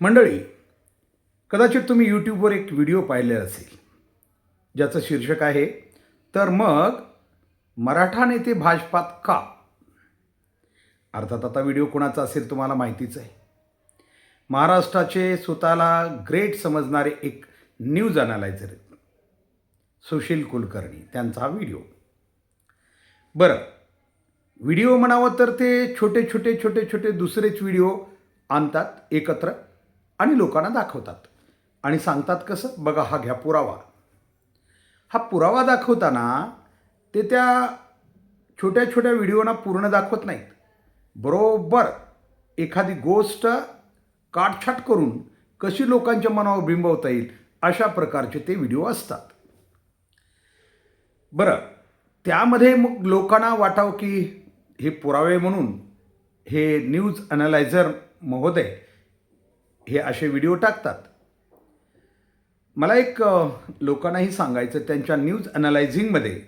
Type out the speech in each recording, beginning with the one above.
मंडळी कदाचित तुम्ही यूट्यूबवर एक व्हिडिओ पाहिलेला असेल ज्याचं शीर्षक आहे तर मग मराठा नेते भाजपात का? अर्थात आता व्हिडिओ कोणाचा असेल तुम्हाला माहितीच आहे. महाराष्ट्राचे स्वतःला ग्रेट समजणारे एक न्यूज अनालायझर सुशील कुलकर्णी त्यांचा हा व्हिडिओ बरं व्हिडिओ म्हणावं तर ते छोटे छोटे छोटे छोटे दुसरेच व्हिडिओ आणतात एकत्र. आणि लोकांना दाखवतात. आणि सांगतात कसं? बघा हा घ्या पुरावा. हा पुरावा दाखवताना ते त्या छोट्या छोट्या व्हिडिओना पूर्ण दाखवत नाहीत. बरोबर एखादी गोष्ट काटछाट करून कशी लोकांच्या मनावर बिंबवता येईल अशा प्रकारचे ते व्हिडिओ असतात. बरं त्यामध्ये मग लोकांना वाटावं की हे पुरावे म्हणून हे न्यूज अनालायझर महोदय हे असे व्हिडिओ टाकतात. मला एक लोकांनाही सांगायचं त्यांच्या न्यूज अनालायझिंगमध्ये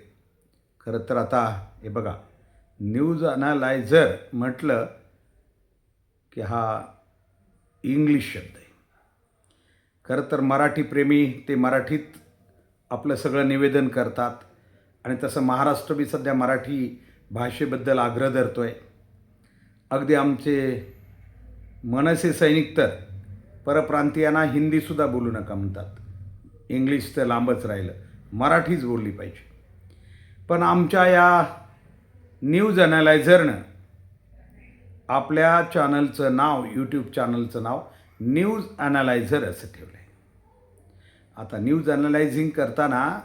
खरं तर आता हे बघा न्यूज अनालायझर म्हटलं की हा इंग्लिश शब्द आहे. खरं तर मराठी प्रेमी ते मराठीत आपलं सगळं निवेदन करतात आणि तसं महाराष्ट्र बी सध्या मराठी भाषेबद्दल आग्रह धरतो आहे अगदी आमचे मनसे सैनिक तर परप्रांतीयांना हिंदीसुद्धा बोलू नका म्हणतात. इंग्लिश तर लांबच राहिलं. मराठीच बोलली पाहिजे. पण आमच्या या न्यूज अनालायझरनं आपल्या चॅनलचं नाव यूट्यूब चॅनलचं नाव न्यूज अनालायझर असं ठेवलं आहे आता न्यूज अनालायझिंग करताना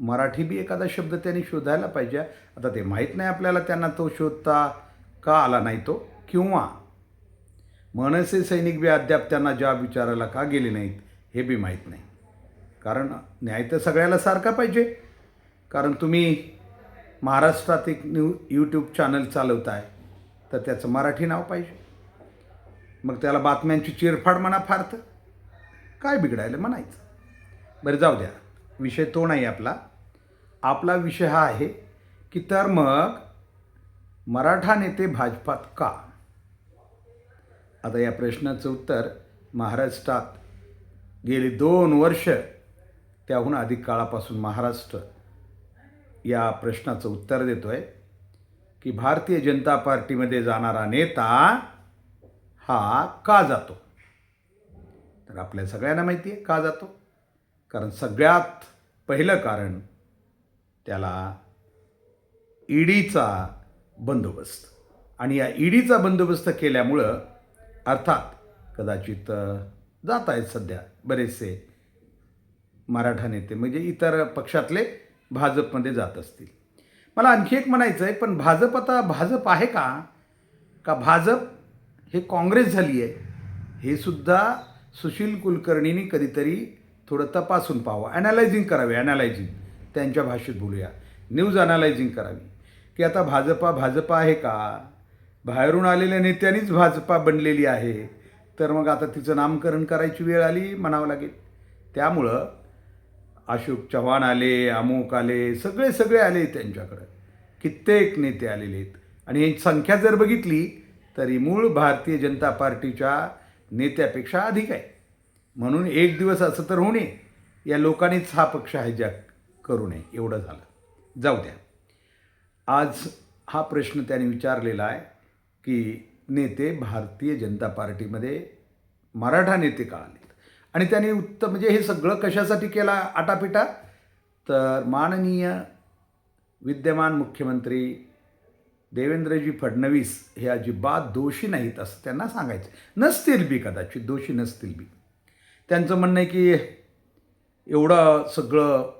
मराठी बी एखादा शब्द त्यांनी शोधायला पाहिजे. आता ते माहीत नाही आपल्याला त्यांना तो शोधता का आला नाही तो किंवा मनसे सैनिक बी अद्याप त्यांना जॉब विचारायला का गेले नाहीत हे बी माहीत नाही. कारण न्याय तर सगळ्याला सारखा पाहिजे. कारण तुम्ही महाराष्ट्रात एक न्यू यूट्यूब चॅनल चालवताय तर त्याचं मराठी नाव पाहिजे. मग त्याला बातम्यांची चिरफाड म्हणा फार तर. काय बिघडायला म्हणायचं? बरं जाऊ द्या. विषय तो नाही आपला. आपला विषय हा आहे की तर मग मराठा नेते भाजपात का? आता या प्रश्नाचं उत्तर महाराष्ट्रात गेली दोन वर्ष त्याहून अधिक काळापासून महाराष्ट्र या प्रश्नाचं उत्तर देतो आहे की भारतीय जनता पार्टीमध्ये जाणारा नेता हा का जातो? तर आपल्या सगळ्यांना माहिती आहे का जातो? कारण सगळ्यात पहिलं कारण त्याला ईडीचा बंदोबस्त. आणि या ईडीचा बंदोबस्त केल्यामुळं अर्थात कदाचित जात आहेत सध्या बरेचसे मराठा नेते म्हणजे इतर पक्षातले भाजपमध्ये जात असतील. मला आणखी एक म्हणायचं आहे पण भाजप आता भाजप आहे का? का भाजप हे काँग्रेस झाली आहे? हे सुद्धा सुशील कुलकर्णींनी कधीतरी थोडं तपासून पाहावं. ॲनालायझिंग करावी ॲनालायझिंग त्यांच्या भाषेत बोलूया. न्यूज ॲनालायझिंग करावी. की आता भाजपा भाजपा आहे का? बाहेरून आलेल्या नेत्यांनीच भाजपा बनलेली आहे. तर मग आता तिचं नामकरण करायची वेळ आली म्हणावं लागेल. त्यामुळं अशोक चव्हाण आले अमोक आले सगळे सगळे आले त्यांच्याकडं. कित्येक नेते आलेले आहेत. आणि ही संख्या जर बघितली तरी मूळ भारतीय जनता पार्टीच्या नेत्यापेक्षा अधिक आहे. म्हणून एक दिवस असं तर होणे या लोकांनीच हा पक्ष हायजॅक करू नये. एवढं झालं. जाऊ द्या. आज हा प्रश्न त्याने विचारलेला आहे. की नेते भारतीय जनता पार्टीमध्ये मराठा नेते का आले आणि त्यांनी उत्तम म्हणजे हे सगळं कशासाठी केला आटापिटा? तर माननीय विद्यमान मुख्यमंत्री देवेंद्रजी फडणवीस हे अजिबात दोषी नाहीत असं त्यांना सांगायचं. नसतील बी कदाचित दोषी नसतील बी. त्यांचं म्हणणं आहे की एवढं सगळं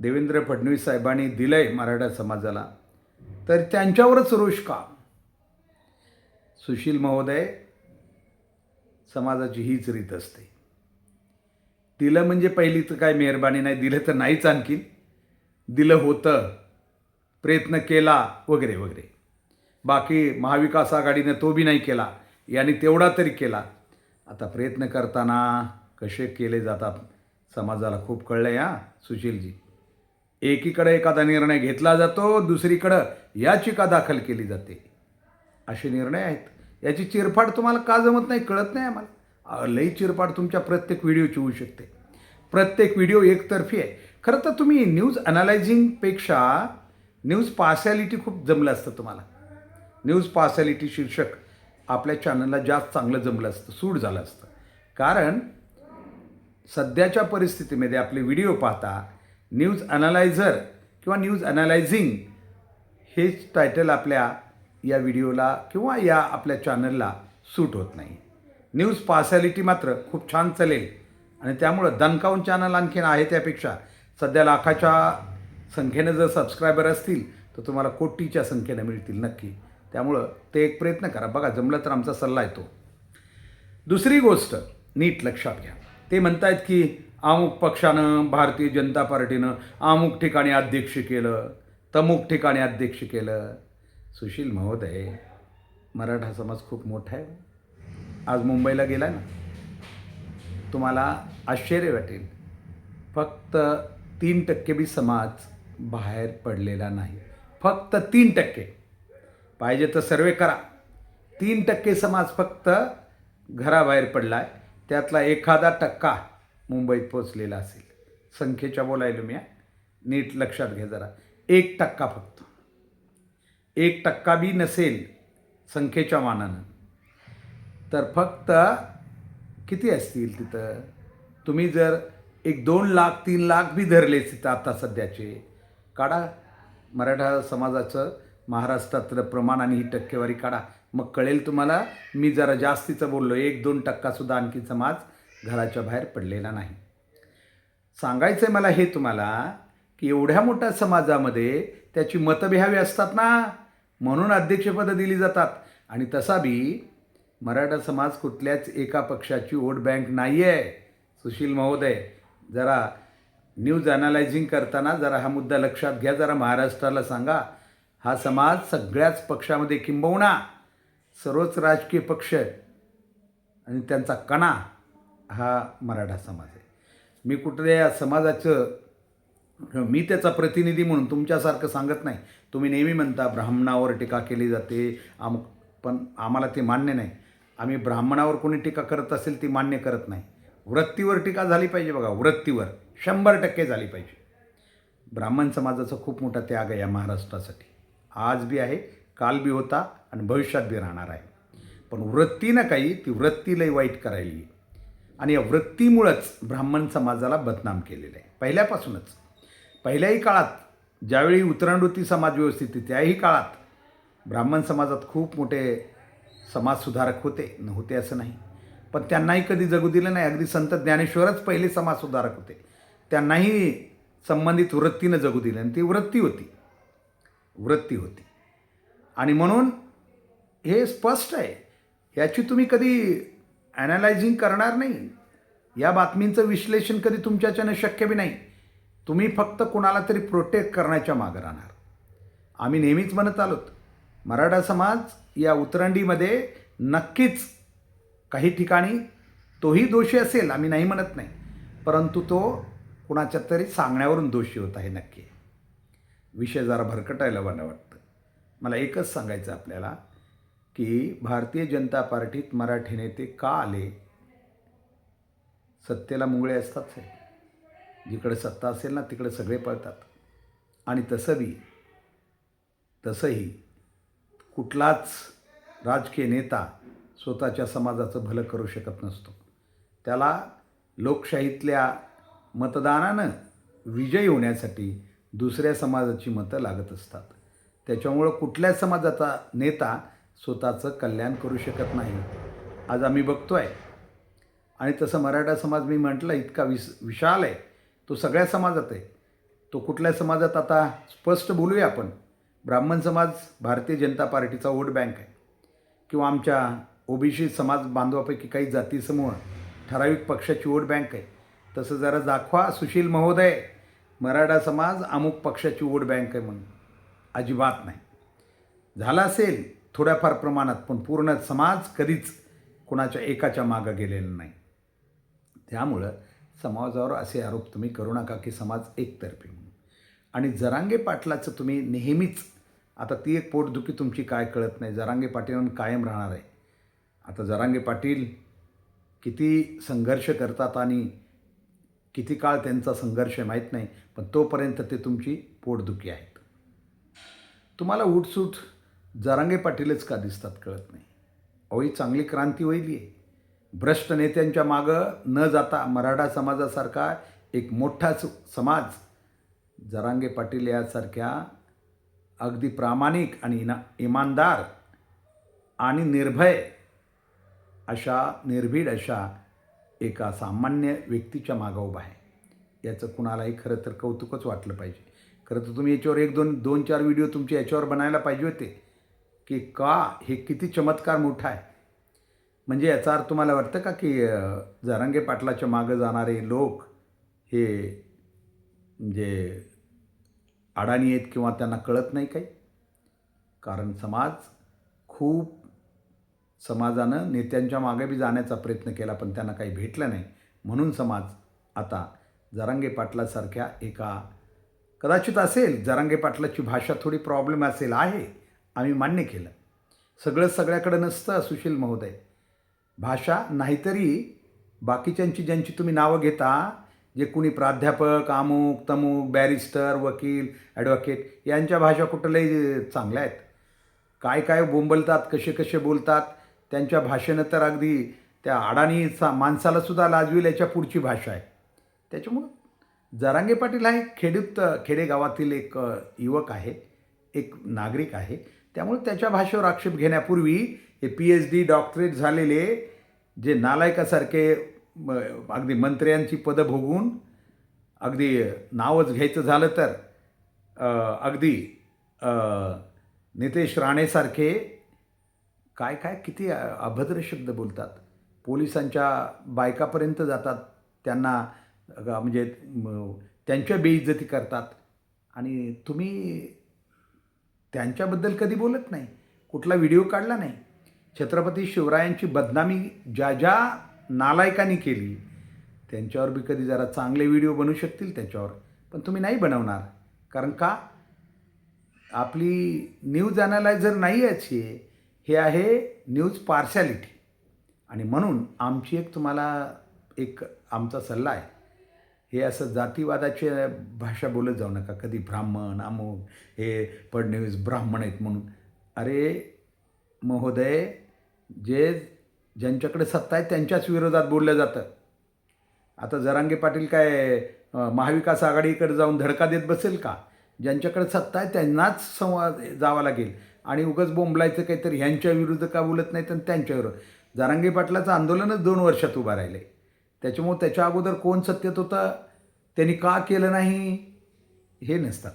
देवेंद्र फडणवीस साहेबांनी दिलं आहे मराठा समाजाला तर त्यांच्यावरच रोष का? सुशील महोदय समाजाची हीच रीत असते. दिलं म्हणजे पहिली तर काय मेहरबानी नाही दिलं तर नाहीच आणखीन. दिलं होतं प्रयत्न केला वगैरे वगैरे. बाकी महाविकास आघाडीनं तो बी नाही केला यांनी तेवढा तरी केला. आता प्रयत्न करताना कसे केले जातात समाजाला खूप कळलं आहे हां सुशीलजी. एकीकडे एखादा निर्णय घेतला जातो दुसरीकडं याचिका दाखल केली जाते. असे निर्णय आहेत. याची चिरफाड तुम्हाला का जमत नाही कळत नाही आम्हाला. लई चिरफाड तुमच्या प्रत्येक व्हिडिओची होऊ शकते. प्रत्येक व्हिडिओ एकतर्फी आहे. खरं तर तुम्ही न्यूज अनालायझिंगपेक्षा न्यूज पार्सॅलिटी खूप जमलं असतं तुम्हाला. न्यूज पार्सॅलिटी शीर्षक आपल्या चॅनलला जास्त चांगलं जमलं असतं सूट झालं असतं. कारण सध्याच्या परिस्थितीमध्ये आपले व्हिडिओ पाहता न्यूज अनालायझर किंवा न्यूज अनालायझिंग हेच टायटल आपल्या या व्हिडिओला किंवा या आपल्या चॅनलला सूट होत नाही. न्यूज पार्सॅलिटी मात्र खूप छान चालेल. आणि त्यामुळं दणकावून चॅनल आणखीन आहे त्यापेक्षा. सध्या लाखाच्या संख्येनं जर सबस्क्रायबर असतील तर तुम्हाला कोटीच्या संख्येनं मिळतील नक्की. त्यामुळं ते एक प्रयत्न करा. बघा जमलं तर आमचा सल्ला येतो. दुसरी गोष्ट नीट लक्षात घ्या. ते म्हणतायत की अमुक पक्षानं भारतीय जनता पार्टीनं अमुक ठिकाणी अध्यक्ष केलं तमुक ठिकाणी अध्यक्ष केलं. सुशील महोदय मराठा समाज खूप मोठा आहे. आज मुंबईला गेला ना तुम्हाला आश्चर्य वाटेल. फक्त तीन टक्के बी समाज बाहेर पडलेला नाही. फक्त तीन टक्के. पाहिजे तर सर्वे करा. तीन टक्के समाज फक्त घराबाहेर पडला आहे त्यातला एखादा टक्का मुंबईत पोचलेला असेल. संख्येच्या बोलायलो मी नीट लक्षात घ्या जरा. एक टक्का फक्त. एक टक्का बी नसेल संख्येच्या मानानं. तर फक्त किती असतील तिथं? तुम्ही जर एक दोन लाख तीन लाख बी धरले तिथं आता सध्याचे काढा. मराठा समाजाचं महाराष्ट्रातलं प्रमाण आणि ही टक्केवारी काढा. मग कळेल तुम्हाला मी जरा जास्तीचं बोललो एक दोन टक्कासुद्धा आणखी समाज घराच्या बाहेर पडलेला नाही. सांगायचं आहे मला हे तुम्हाला की एवढ्या मोठ्या समाजामध्ये त्याची मतं असतात ना. म्हणून अध्यक्षपदं दिली जातात. आणि तसा बी मराठा समाज कुठल्याच एका पक्षाची वोट बँक नाही आहे सुशील महोदय जरा न्यूज अनालायझिंग करताना जरा हा मुद्दा लक्षात घ्या जरा महाराष्ट्राला सांगा. हा समाज सगळ्याच पक्षामध्ये किंबवणा सर्वच राजकीय पक्ष आणि त्यांचा कणा हा मराठा समाज आहे. मी कुठल्या समाजाचं मी त्याचा प्रतिनिधी म्हणून तुमच्यासारखं सांगत नाही. तुम्ही नेहमी म्हणता ब्राह्मणावर टीका केली जाते. आम पण आम्हाला ते मान्य नाही. आम्ही ब्राह्मणावर कोणी टीका करत असेल ती मान्य करत नाही. वृत्तीवर टीका झाली पाहिजे बघा वृत्तीवर. शंभर टक्के झाली पाहिजे. ब्राह्मण समाजाचा खूप मोठा त्याग आहे या महाराष्ट्रासाठी. आज बी आहे काल बी होता आणि भविष्यात बी राहणार आहे. पण वृत्ती ना काही ती वृत्ती लई वाईट करायली. आणि या वृत्तीमुळंच ब्राह्मण समाजाला बदनाम केलेलं आहे. पहिल्यापासूनच. पहिल्याही काळात ज्यावेळी उतरंडोती समाज व्यवस्थित होती त्याही काळात ब्राह्मण समाजात खूप मोठे समाजसुधारक होते नव्हते असं नाही. पण त्यांनाही कधी जगू दिलं नाही. अगदी संत ज्ञानेश्वरच पहिले समाजसुधारक होते. त्यांनाही संबंधित वृत्तीनं जगू दिलं आणि ती वृत्ती होती. वृत्ती होती. आणि म्हणून हे स्पष्ट आहे. याची तुम्ही कधी ॲनालायझिंग करणार नाही. या बातमींचं विश्लेषण कधी तुमच्याच्यानं शक्य बी नाही. तुम्ही फक्त कुणाला तरी प्रोटेक्ट करण्याच्या मागं राहणार. आम्ही नेहमीच म्हणत आलोत मराठा समाज या उतरंडीमध्ये नक्कीच काही ठिकाणी तोही दोषी असेल आम्ही नाही म्हणत नाही. परंतु तो कुणाच्या तरी सांगण्यावरून दोषी होत आहे नक्की. विषय जरा भरकटायला मला वाटतं. मला एकच सांगायचं आपल्याला की भारतीय जनता पार्टीत मराठी नेते का आले? सत्तेला मुंगळे असतात साहेब. जिकडे सत्ता असेल ना तिकडे सगळे पळतात. आणि तसं बी तसंही कुठलाच राजकीय नेता स्वतःच्या समाजाचं भलं करू शकत नसतो. त्याला लोकशाहीतल्या मतदानानं विजयी होण्यासाठी दुसऱ्या समाजाची मतं लागत असतात. त्याच्यामुळं कुठल्याच समाजाचा नेता स्वतःचं कल्याण करू शकत नाही आज आम्ही बघतो आहे आणि तसं मराठा समाज मी म्हटलं इतका विस विशाल आहे. तो सगळ्या समाजात आहे. तो कुठल्या समाजात आता? स्पष्ट बोलूया आपण. ब्राह्मण समाज भारतीय जनता पार्टीचा वोट बँक आहे. किंवा आमच्या ओबीसी समाज बांधवापैकी काही जाती समूह ठराविक पक्षाची वोट बँक आहे. तसं जरा दाखवा सुशील महोदय. मराठा समाज अमुक पक्षाची वोट बँक आहे म्हणून. अजिबात नाही. झाला असेल थोड्याफार प्रमाणात पण पूर्ण समाज कधीच कुणाच्या एकाच्या मागं गेलेला नाही. त्यामुळं समाजावर असे आरोप तुम्ही करू नका की समाज एकतर्फी म्हणून. आणि जरांगे पाटलाचं तुम्ही नेहमीच आता ती एक पोटदुखी तुमची काय कळत नाही जरांगे पाटील कायम राहणार आहे. आता जरांगे पाटील किती संघर्ष करतात आणि किती काळ त्यांचा संघर्ष माहीत नाही पण तोपर्यंत ते तुमची पोटदुखी आहेत. तुम्हाला उठसूट जरांगे पाटीलच का दिसतात कळत नाही? अहो चांगली क्रांती होईल आहे. भ्रष्ट नेत्यांच्या मागं न जाता मराठा समाजासारखा एक मोठा समाज जरांगे पाटील यासारख्या अगदी प्रामाणिक आणि इना इमानदार आणि निर्भय अशा निर्भीड अशा एका सामान्य व्यक्तीच्या मागं उभा आहे. याचं कुणालाही खरं तर कौतुकच वाटलं पाहिजे. खरं तर तुम्ही याच्यावर एक दोन दोन चार व्हिडिओ तुमचे याच्यावर बनायला पाहिजे होते की का हे किती चमत्कार मोठा आहे. म्हणजे याचा अर्थ तुम्हाला वाटतं का की अं, पाटलाच्या मागं जाणारे लोक हे म्हणजे अडाणी आहेत किंवा त्यांना कळत नाही काही? कारण समाज खूप समाजानं नेत्यांच्या मागे बी जाण्याचा प्रयत्न केला पण त्यांना काही भेटलं नाही. म्हणून समाज आता जरांगे पाटलासारख्या एका कदाचित असेल जरांगे पाटलाची भाषा थोडी प्रॉब्लेम असेल आहे आम्ही मान्य केलं. सगळं सगळ्याकडं नसतं सुशील महोदय. भाषा नाहीतरी बाकीच्यांची ज्यांची तुम्ही नावं घेता जे कुणी प्राध्यापक अमुक तमुक बॅरिस्टर वकील ॲडव्होकेट यांच्या भाषा कुठल्याही चांगल्या आहेत. काय काय बोंबलतात कसे कसे बोलतात त्यांच्या भाषेनं तर अगदी त्या अडाणीचा माणसालासुद्धा लाजवील याच्या पुढची भाषा आहे. त्याच्यामुळं जरांगे पाटील हा एक खेड्यात खेडेगावातील एक युवक आहे एक नागरिक आहे. त्यामुळे त्याच्या भाषेवर आक्षेप घेण्यापूर्वी हे पी एच डी डॉक्टरेट झालेले जे नालायकासारखे अगदी मंत्र्यांची पदं भोगून अगदी नावच घ्यायचं झालं तर अगदी नितेश राणेसारखे काय काय किती अभद्र शब्द बोलतात. पोलिसांच्या बायकापर्यंत जातात त्यांना म्हणजे त्यांच्या बेइज्जती करतात. आणि तुम्ही त्यांच्याबद्दल कधी बोलत नाही. कुठला व्हिडिओ काढला नाही. छत्रपती शिवरायांची बदनामी ज्या ज्या नालायकांनी केली त्यांच्यावर बी कधी जरा चांगले व्हिडिओ बनवू शकतील त्याच्यावर. पण तुम्ही नाही बनवणार. कारण का? आपली न्यूज अनालायझर नाही याची हे आहे न्यूज पार्शॅलिटी. आणि म्हणून आमची एक तुम्हाला एक आमचा सल्ला आहे. हे असं जातीवादाची भाषा बोलत जाऊ नका. कधी ब्राह्मण अमुक हे फडणवीस ब्राह्मण आहेत म्हणून. अरे महोदय जे ज्यांच्याकडे सत्ता आहे त्यांच्याच विरोधात बोललं जातं. आता जरांगे पाटील काय महाविकास आघाडीकडे जाऊन धडका देत बसेल का? ज्यांच्याकडे सत्ता आहे त्यांनाच संवाद जावा लागेल. आणि उगाच बोंबलायचं काहीतरी ह्यांच्या विरुद्ध का बोलत नाही तर त्यांच्याविरोध जरांगे पाटलाचं आंदोलनच दोन वर्षात उभं राहिले. त्याच्यामुळे त्याच्या अगोदर कोण सत्तेत होतं? त्यांनी का केलं नाही? हे नसतात.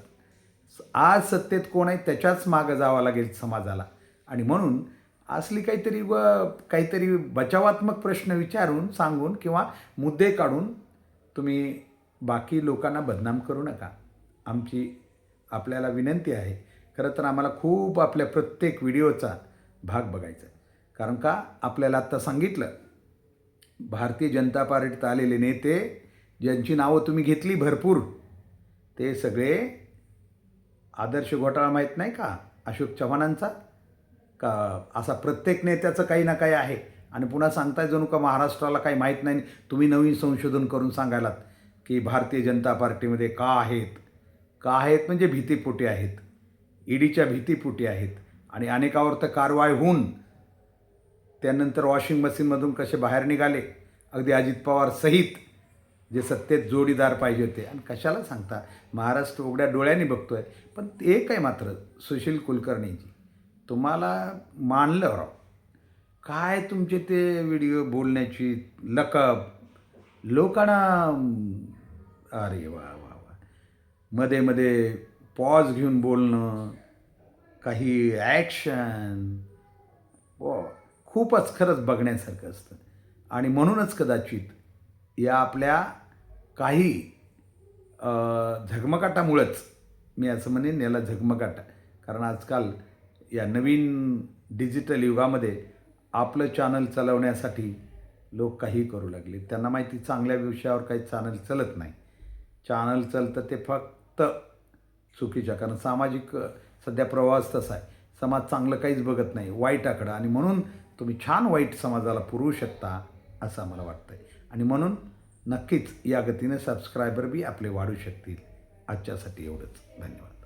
आज सत्तेत कोण आहे त्याच्याच मागं जावं लागेल समाजाला. आणि म्हणून असली काहीतरी व काहीतरी बचावात्मक प्रश्न विचारून सांगून किंवा मुद्दे काढून तुम्ही बाकी लोकांना बदनाम करू नका. आमची आपल्याला विनंती आहे खरं तर आम्हाला खूप आपल्या प्रत्येक व्हिडिओचा भाग बघायचा कारण का? आपल्याला आत्ता सांगितलं भारतीय जनता पार्टीत आलेले नेते ज्यांची नावं तुम्ही घेतली भरपूर ते सगळे आदर्श घोटाळा माहीत नाही का? अशोक चव्हाणांचा? का असा प्रत्येक नेत्याचं काही ना काही आहे. आणि पुन्हा सांगताय जणू का महाराष्ट्राला काही माहीत नाही. तुम्ही नवीन संशोधन करून सांगायलात की भारतीय जनता पार्टीमध्ये का आहेत? का आहेत म्हणजे भीतीपोटी आहेत. ईडीच्या भीतीपोटी आहेत. आणि अनेकावर तर कारवाई होऊन त्यानंतर वॉशिंग मशीनमधून कसे बाहेर निघाले. अगदी अजित पवार सहित जे सत्तेत जोडीदार पाहिजे होते. आणि कशाला सांगता? महाराष्ट्र उघड्या डोळ्यांनी बघतोय. पण एक आहे मात्र सुशील कुलकर्णीजी तुम्हाला मानलं राव. काय तुमचे ते व्हिडिओ बोलण्याची लकब? लोकांना अरे वा वा वा. मध्ये मध्ये पॉज घेऊन बोलणं काही ॲक्शन हो खूपच खरंच बघण्यासारखं असतं. आणि म्हणूनच कदाचित या आपल्या काही झगमगाटामुळंच मी असं म्हणेन याला झगमगाट. कारण आजकाल या नवीन डिजिटल युगामध्ये आपलं चॅनल चालवण्यासाठी लोक काही करू लागले. त्यांना माहिती चांगल्या विषयावर काही चॅनल चालत नाही. चॅनल चालतं ते फक्त चुकीच्या. कारण सामाजिक सध्या प्रवास तसा आहे. समाज चांगलं काहीच बघत नाही. वाईट आकडा. आणि म्हणून तुम्ही छान वाईट समाजाला पुरवू शकता असं आम्हाला वाटतं आहे आणि म्हणून नक्कीच या गतीने सबस्क्रायबर बी आपले वाढू शकतील. आजच्यासाठी एवढंच. धन्यवाद.